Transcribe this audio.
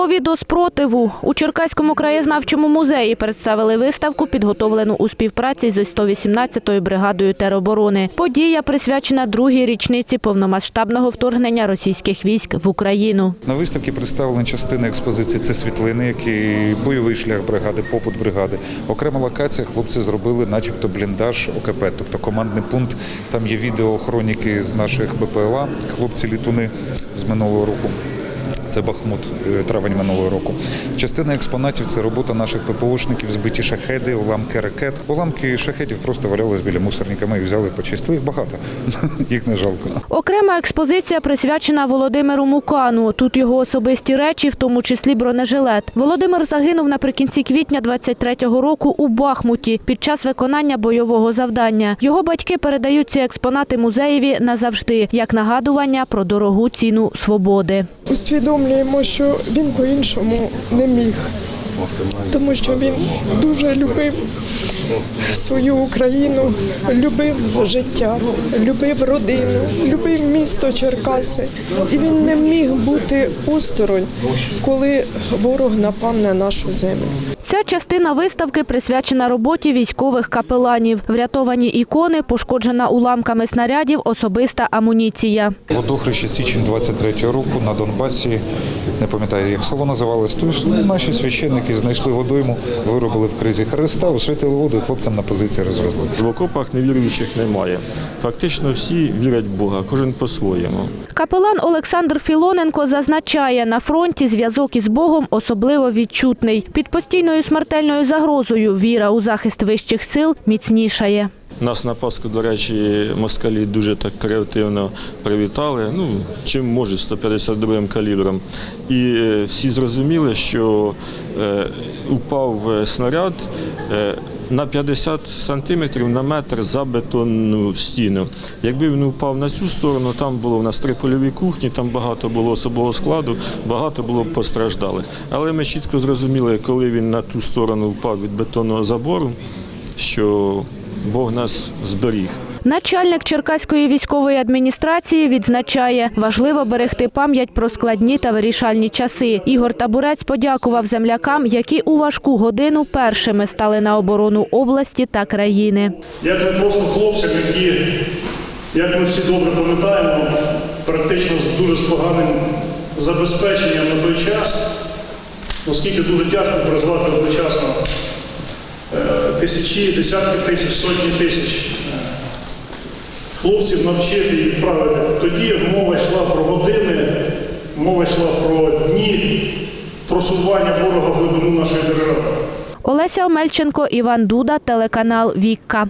Готові до спротиву. У Черкаському краєзнавчому музеї представили виставку, підготовлену у співпраці зі 118-ю бригадою тероборони. Подія присвячена другій річниці повномасштабного вторгнення російських військ в Україну. На виставці представлені частини експозиції. Це світлини, які бойовий шлях бригади, побут бригади. Окрема локація. Хлопці зробили, начебто, бліндаж ОКП, тобто командний пункт. Там є відео хроніки з наших БПЛА. Хлопці літуни з минулого року. Це Бахмут, е, травень минулого року. Частина експонатів це робота наших ППОшників, збиті шахеди, уламки ракет. Уламки шахедів просто валялись біля мусорника. Ми їх взяли, почистили. Їх багато. Їх не жалко. Окрема експозиція присвячена Володимиру Мукану. Тут його особисті речі, в тому числі бронежилет. Володимир загинув наприкінці квітня 23-го року у Бахмуті під час виконання бойового завдання. Його батьки передають ці експонати музеєві назавжди, як нагадування про дорогу ціну свободи. Усвідомлюємо, що він по-іншому не міг, тому що він дуже любив свою Україну, любив життя, любив родину, любив місто Черкаси. І він не міг бути осторонь, коли ворог напав на нашу землю. Ця частина виставки присвячена роботі військових капеланів. Врятовані ікони, пошкоджена уламками снарядів, особиста амуніція. Водохреще січень 23-го року на Донбасі. Не пам'ятаю, як село називалось. Тобто наші священники знайшли водойму, виробили в кризі Христа, освітили воду і хлопцям на позиції розвезли. В окопах невіруючих немає. Фактично всі вірять в Бога, кожен по-своєму. Капелан Олександр Філоненко зазначає, на фронті зв'язок із Богом особливо відчутний. Під постійною смертельною загрозою віра у захист вищих сил міцнішає. Нас на Пасху, до речі, москалі дуже так креативно привітали. Ну, чим може 152-м калібром. І е, всі зрозуміли, що е, упав е, снаряд. Е, на 50 сантиметрів на метр за бетонну стіну. Якби він упав на цю сторону, там було в нас три польові кухні, там багато було особового складу, багато було постраждалих. Але ми чітко зрозуміли, коли він на ту сторону впав від бетонного забору, що Бог нас зберіг. Начальник Черкаської військової адміністрації відзначає, важливо берегти пам'ять про складні та вирішальні часи. Ігор Табурець подякував землякам, які у важку годину першими стали на оборону області та країни. Як не просто хлопцям, які, як ми всі добре пам'ятаємо, практично з дуже з поганим забезпеченням на той час, оскільки дуже тяжко призвати одночасно тисячі, десятки тисяч, сотні тисяч е, хлопців навчити і відправити. Тоді мова йшла про години, мова йшла про дні просування ворога в глибину нашої держави. Олеся Омельченко, Іван Дуда, телеканал Вікка.